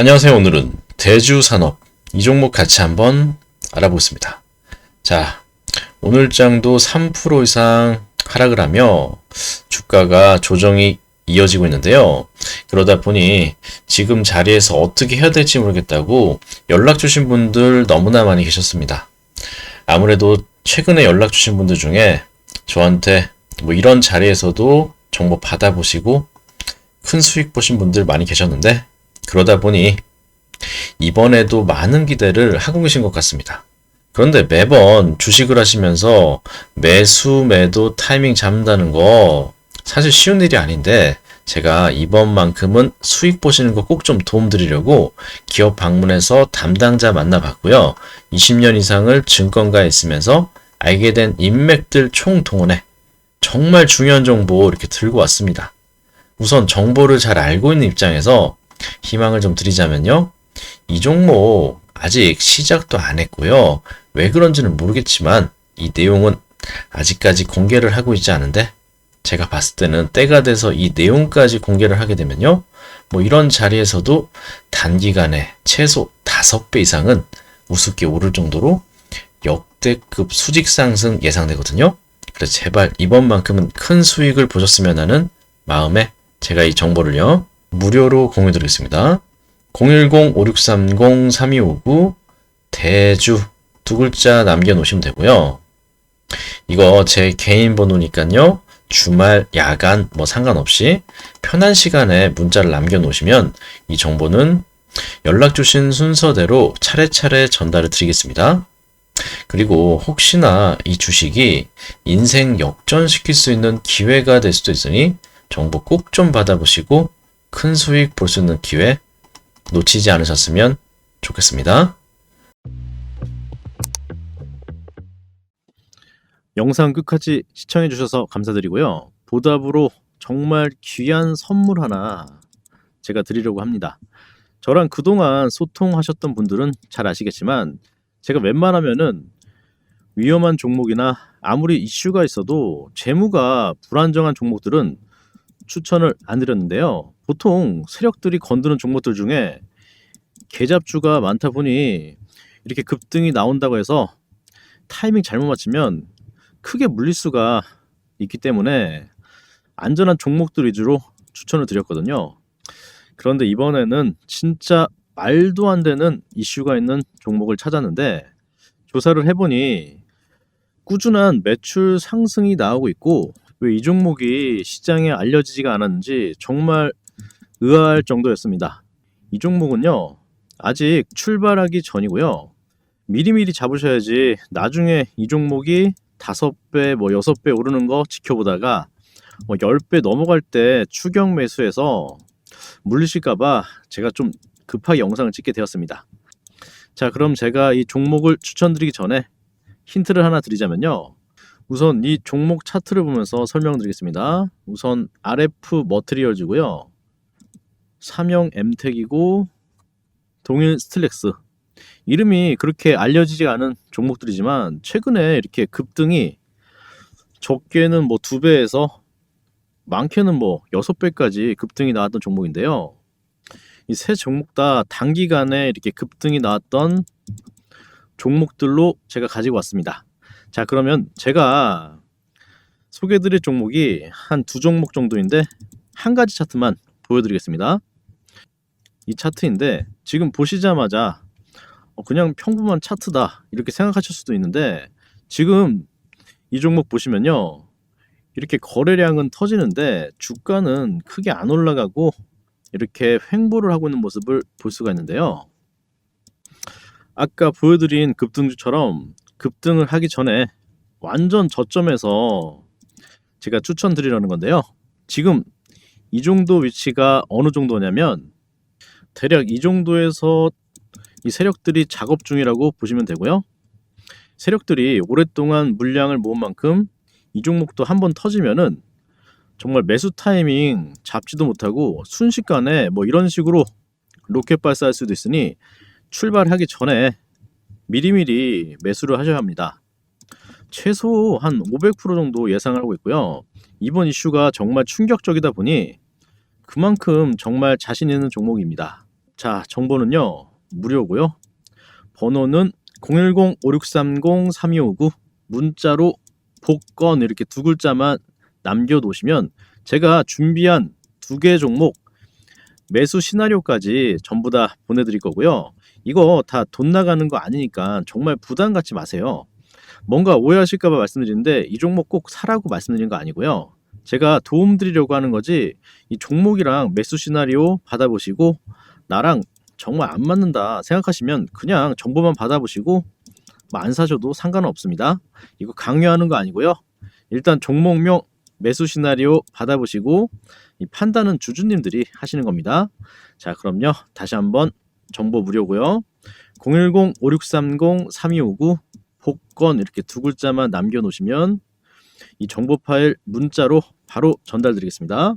안녕하세요. 오늘은 대주 산업 이 종목 같이 한번 알아보겠습니다. 자, 오늘 장도 3% 이상 하락을 하며 주가가 조정이 이어지고 있는데요. 그러다 보니 지금 자리에서 어떻게 해야 될지 모르겠다고 연락 주신 분들 너무나 많이 계셨습니다. 아무래도 최근에 연락 주신 분들 중에 저한테 뭐 이런 자리에서도 정보 받아보시고 큰 수익 보신 분들 많이 계셨는데 그러다 보니 이번에도 많은 기대를 하고 계신 것 같습니다. 그런데 매번 주식을 하시면서 매수, 매도 타이밍 잡는다는 거 사실 쉬운 일이 아닌데 제가 이번만큼은 수익 보시는 거 꼭 좀 도움 드리려고 기업 방문해서 담당자 만나봤고요. 20년 이상을 증권가에 있으면서 알게 된 인맥들 총동원해 정말 중요한 정보 이렇게 들고 왔습니다. 우선 정보를 잘 알고 있는 입장에서 희망을 좀 드리자면요. 이 종목 아직 시작도 안 했고요. 왜 그런지는 모르겠지만 이 내용은 아직까지 공개를 하고 있지 않은데 제가 봤을 때는 때가 돼서 이 내용까지 공개를 하게 되면요. 뭐 이런 자리에서도 단기간에 최소 5배 이상은 우습게 오를 정도로 역대급 수직 상승 예상되거든요. 그래서 제발 이번만큼은 큰 수익을 보셨으면 하는 마음에 제가 이 정보를요. 무료로 공유 드리겠습니다. 010-5630-3259 대주 두 글자 남겨놓으시면 되고요. 이거 제 개인 번호니까요. 주말, 야간 뭐 상관없이 편한 시간에 문자를 남겨놓으시면 이 정보는 연락 주신 순서대로 차례차례 전달을 드리겠습니다. 그리고 혹시나 이 주식이 인생 역전시킬 수 있는 기회가 될 수도 있으니 정보 꼭 좀 받아보시고 큰 수익 볼 수 있는 기회 놓치지 않으셨으면 좋겠습니다. 영상 끝까지 시청해 주셔서 감사드리고요. 보답으로 정말 귀한 선물 하나 제가 드리려고 합니다. 저랑 그동안 소통하셨던 분들은 잘 아시겠지만 제가 웬만하면은 위험한 종목이나 아무리 이슈가 있어도 재무가 불안정한 종목들은 추천을 안 드렸는데요. 보통 세력들이 건드는 종목들 중에 계잡주가 많다 보니 이렇게 급등이 나온다고 해서 타이밍 잘못 맞추면 크게 물릴 수가 있기 때문에 안전한 종목들 위주로 추천을 드렸거든요. 그런데 이번에는 진짜 말도 안 되는 이슈가 있는 종목을 찾았는데 조사를 해보니 꾸준한 매출 상승이 나오고 있고 왜 이 종목이 시장에 알려지지가 않았는지 정말 의아할 정도였습니다. 이 종목은요 아직 출발하기 전이고요 미리미리 잡으셔야지 나중에 이 종목이 다섯 배, 뭐 여섯 배 오르는 거 지켜보다가 뭐 10배 넘어갈 때 추격 매수해서 물리실까봐 제가 좀 급하게 영상을 찍게 되었습니다. 자, 그럼 제가 이 종목을 추천드리기 전에 힌트를 하나 드리자면요. 우선 이 종목 차트를 보면서 설명드리겠습니다. 우선 RF 머트리얼즈고요. 삼형 엠텍이고 동일 스틸렉스 이름이 그렇게 알려지지 않은 종목들이지만 최근에 이렇게 급등이 적게는 뭐 두 배에서 많게는 뭐 여섯 배까지 급등이 나왔던 종목인데요. 이 세 종목 다 단기간에 이렇게 급등이 나왔던 종목들로 제가 가지고 왔습니다. 자, 그러면 제가 소개드릴 종목이 한 두 종목 정도인데 한 가지 차트만 보여드리겠습니다. 이 차트인데 지금 보시자마자 어, 그냥 평범한 차트다 이렇게 생각하실 수도 있는데 지금 이 종목 보시면요 이렇게 거래량은 터지는데 주가는 크게 안 올라가고 이렇게 횡보를 하고 있는 모습을 볼 수가 있는데요. 아까 보여드린 급등주처럼 급등을 하기 전에 완전 저점에서 제가 추천드리려는 건데요. 지금 이 정도 위치가 어느 정도냐면 대략 이 정도에서 이 세력들이 작업 중이라고 보시면 되고요. 세력들이 오랫동안 물량을 모은 만큼 이 종목도 한 번 터지면은 정말 매수 타이밍 잡지도 못하고 순식간에 뭐 이런 식으로 로켓 발사할 수도 있으니 출발하기 전에 미리미리 매수를 하셔야 합니다. 최소 한 500% 정도 예상하고 있고요. 이번 이슈가 정말 충격적이다 보니 그만큼 정말 자신 있는 종목입니다. 자, 정보는요. 무료고요. 번호는 010-5630-3259 문자로 복권 이렇게 두 글자만 남겨 놓으시면 제가 준비한 두 개 종목 매수 시나리오까지 전부 다 보내 드릴 거고요. 이거 다 돈 나가는 거 아니니까 정말 부담 갖지 마세요. 뭔가 오해하실까봐 말씀드리는데 이 종목 꼭 사라고 말씀드리는 거 아니고요. 제가 도움 드리려고 하는 거지 이 종목이랑 매수 시나리오 받아보시고 나랑 정말 안 맞는다 생각하시면 그냥 정보만 받아보시고 뭐 안 사셔도 상관은 없습니다. 이거 강요하는 거 아니고요. 일단 종목명 매수 시나리오 받아보시고 이 판단은 주주님들이 하시는 겁니다. 자, 그럼요. 다시 한번 정보 무료고요. 010-5630-3259 복권 이렇게 두 글자만 남겨 놓으시면 이 정보 파일 문자로 바로 전달드리겠습니다.